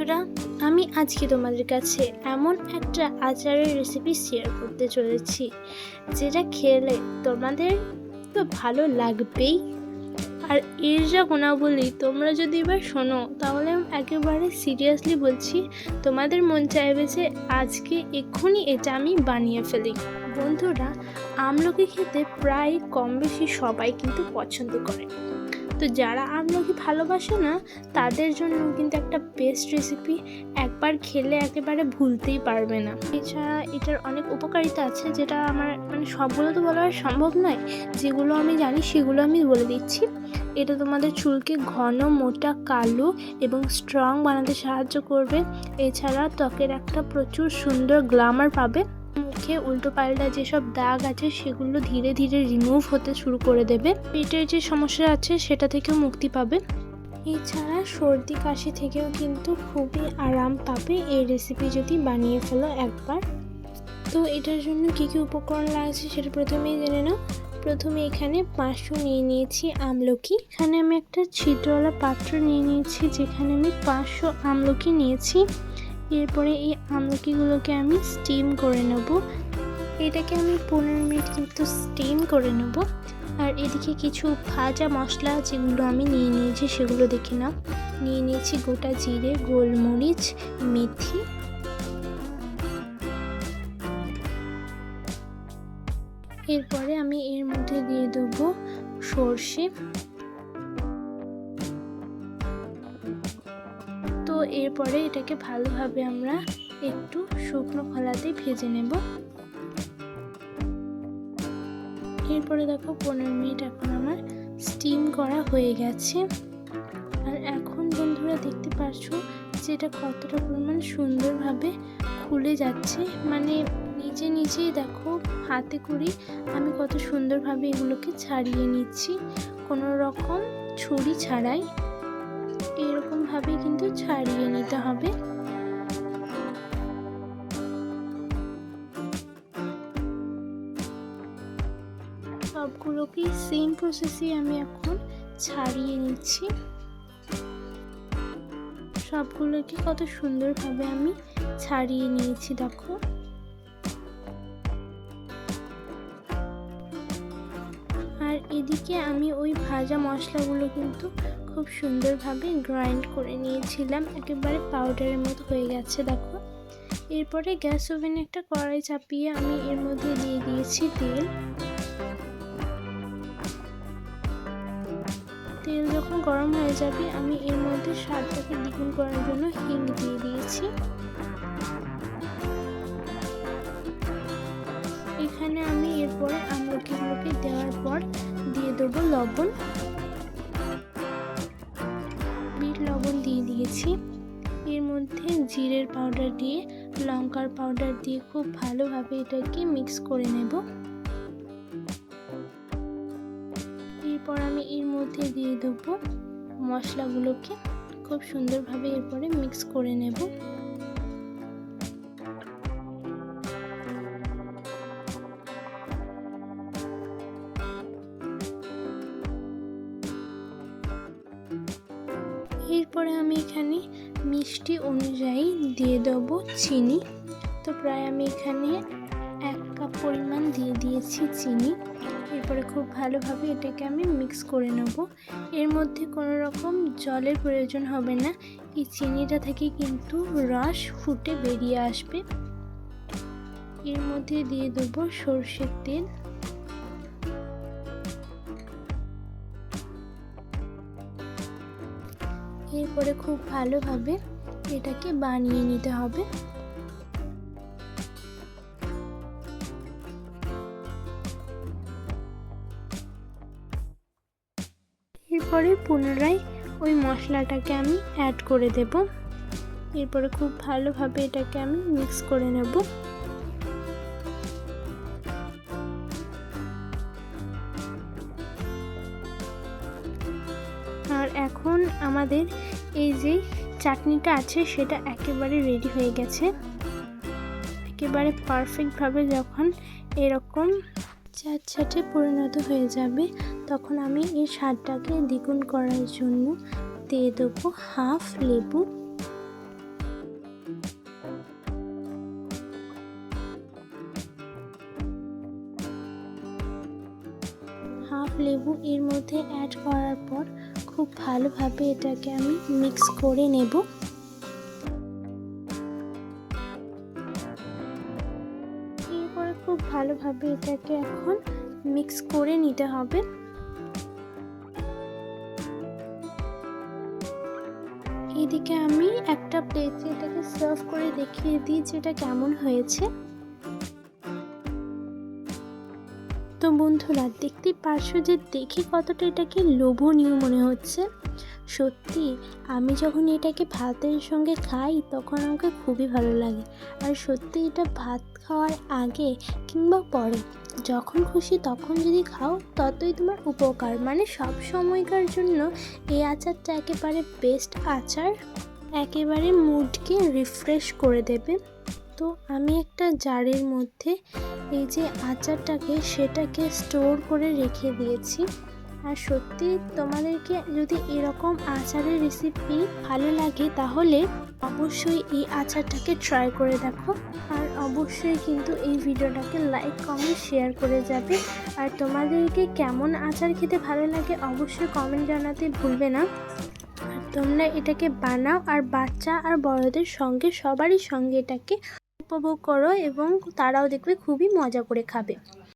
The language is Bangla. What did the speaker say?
বন্ধুরা, আমি আজকে তোমাদের কাছে এমন একটা আচারের রেসিপি শেয়ার করতে চলেছি, যেটা খেলে তোমাদের তো ভালো লাগবেই। আর এর যা গুণাবলী, তোমরা যদি এবার শোনো, তাহলে একেবারে সিরিয়াসলি বলছি, তোমাদের মন চাইবে যে আজকে এক্ষুনি এটা আমি বানিয়ে ফেলি। বন্ধুরা, আমলকি খেতে প্রায় কম বেশি সবাই কিন্তু পছন্দ করে। তো যারা আমলকি ভালোবাসে না, তাদের জন্য কিন্তু একটা বেস্ট রেসিপি একবার খেলে একেবারে ভুলতেই পারবে না। এছাড়া এটার অনেক উপকারিতা আছে যেটা আমার মানে সবগুলো তো বলা সম্ভব নয়, যেগুলো আমি জানি সেগুলো আমি বলে দিচ্ছি। এটা তোমাদের চুলকে ঘন, মোটা, কালো এবং স্ট্রং বানাতে সাহায্য করবে। এছাড়া ত্বকের একটা প্রচুর সুন্দর গ্লামার পাবে। মুখে উল্টো পাল্টা যেসব দাগ আছে সেগুলো ধীরে ধীরে রিমুভ হতে শুরু করে দেবে। পেটের যে সমস্যা আছে সেটা থেকেও মুক্তি পাবে। এছাড়া সর্দি, কাশি থেকেও কিন্তু খুবই আরাম পাবে এই রেসিপি যদি বানিয়ে ফেলো একবার। তো এটার জন্য কী কী উপকরণ লাগছে সেটা প্রথমেই জেনে নাও। প্রথমে এখানে পাঁচশো নিয়ে নিয়েছি আমলকি। এখানে আমি একটা ছিদ্রওয়ালা পাত্র নিয়ে নিয়েছি যেখানে আমি পাঁচশো আমলকি নিয়েছি। এরপরে এই আমলকিগুলোকে আমি স্টিম করে নেব। এটাকে আমি পনেরো মিনিট কিন্তু স্টিম করে নেব। আর এদিকে কিছু ভাজা মশলা যেগুলো আমি নিয়ে নিয়েছি সেগুলো দেখে নাও। নিয়ে নিয়েছি গোটা জিরে, গোলমরিচ, মেথি। এরপরে আমি এর মধ্যে দিয়ে দেবো সর্ষে। এরপরে এটাকে ভালোভাবে আমরা একটু শুকনো খোলাতে ভেজে নেব। এরপরে দেখো পনেরো মিনিট এখন আমার স্টিম করা হয়ে গেছে। আর এখন বন্ধুরা দেখতে পাচ্ছ যে এটা কতটা পরিমাণ সুন্দরভাবে খুলে যাচ্ছে। মানে নিজে নিজেই দেখো হাতে করি আমি কত সুন্দরভাবে এগুলোকে ছাড়িয়ে নিচ্ছি। কোনো রকম ছুরি ছাড়াই। এরকমভাবে কিন্তু ছাড়িয়ে নিতে হবে। সবগুলোকেই সেম প্রসেসে আমি এখন ছাড়িয়ে নিচ্ছি। সবগুলোকে কত সুন্দরভাবে আমি ছাড়িয়ে নিয়েছি, দেখো। আর এদিকে আমি ওই ভাজা মশলাগুলো কিন্তু খুব সুন্দরভাবে গ্রাইন্ড করে নিয়েছিলাম। একেবারে পাউডারের মতো হয়ে গেছে, দেখো। এরপরে গ্যাস ওভেনে একটা কড়াই চাপিয়ে আমি এর মধ্যে দিয়ে দিয়েছি তেল। তেল যখন গরম হয়ে যাবে, আমি এর মধ্যে স্বাদটাকে দ্বিগুণ করার জন্য হিং দিয়ে দিয়েছি। এখানে আমি এরপরে আমলকিগুলোকে দেওয়ার পর দিয়ে দেবো লবণ। দিয়েছি। এর মধ্যে জিরের পাউডার দিয়ে, লঙ্কার পাউডার দিয়ে খুব ভালোভাবে এটাকে মিক্স করে নেব। এরপর আমি এর মধ্যে দিয়ে দেবো মশলাগুলোকে। খুব সুন্দরভাবে এরপরে মিক্স করে নেব। এরপরে আমি এখানে মিষ্টি অনুযায়ী দিয়ে দেবো চিনি। তো প্রায় আমি এখানে এক কাপ পরিমাণ দিয়ে দিয়েছি চিনি। এরপরে খুব ভালোভাবে এটাকে আমি মিক্স করে নেব। এর মধ্যে কোনো রকম জলের প্রয়োজন হবে না। এই চিনিটা থেকে কিন্তু রস ফুটে বেরিয়ে আসবে। এর মধ্যে দিয়ে দেবো সর্ষের তেল। এরপরে খুব ভালোভাবে এটাকে বানিয়ে নিতে হবে। এরপরে পুনরায় ওই মশলাটাকে আমি অ্যাড করে দেব। এরপরে খুব ভালোভাবে এটাকে আমি মিক্স করে নেব। আমাদের এই যে চাটনিটা আছে, সেটা একেবারে রেডি হয়ে গেছে। একেবারে পারফেক্টভাবে যখন এরকম চাটচাটে পরিণত হয়ে যাবে, তখন আমি এই স্বাদটাকে দ্বিগুণ করার জন্য দিয়ে দেবো হাফ লেবু। হাফ লেবু এর মধ্যে অ্যাড করার পর খুব ভালোভাবে এটাকে আমি মিক্স করে নেব। এরপরে খুব ভালোভাবে এটাকে এখন মিক্স করে নিতে হবে। এদিকে আমি একটা প্লেটে এটাকে সার্ভ করে দেখিয়ে দিই যে এটা কেমন হয়েছে। তো বন্ধুরা, দেখতেই পারছ যে দেখে কতটা এটাকে লোভনীয় মনে হচ্ছে? সত্যি, আমি যখন এটাকে ভাতের সঙ্গে খাই, তখন আমাকে খুবই ভালো লাগে। আর সত্যি, এটা ভাত খাওয়ার আগে কিংবা পরে যখন খুশি তখন যদি খাও, ততই তোমার উপকার। মানে সব সময়কার জন্য এই আচারটা একেবারে বেস্ট আচার। একেবারে মুডকে রিফ্রেশ করে দেবে। তো আমি একটা জারের মধ্যে এই যে আচারটাকে সেটাকে স্টোর করে রেখে দিয়েছি। আর সত্যি তোমাদেরকে যদি এরকম আচারের রেসিপি ভালো লাগে তাহলে অবশ্যই এই আচারটাকে ট্রাই করে দেখো। আর অবশ্যই কিন্তু এই ভিডিওটাকে লাইক কমেন্ট শেয়ার করে যাবে। আর তোমাদেরকে কেমন আচার খেতে ভালো লাগে অবশ্যই কমেন্ট জানাতে ভুলবে না। তোমরা এটাকে বানাও, আর বাচ্চা আর বড়দের সঙ্গে, সবারই সঙ্গে এটাকে উপভোগ করো এবং তারাও দেখবে খুবই মজা করে খাবে।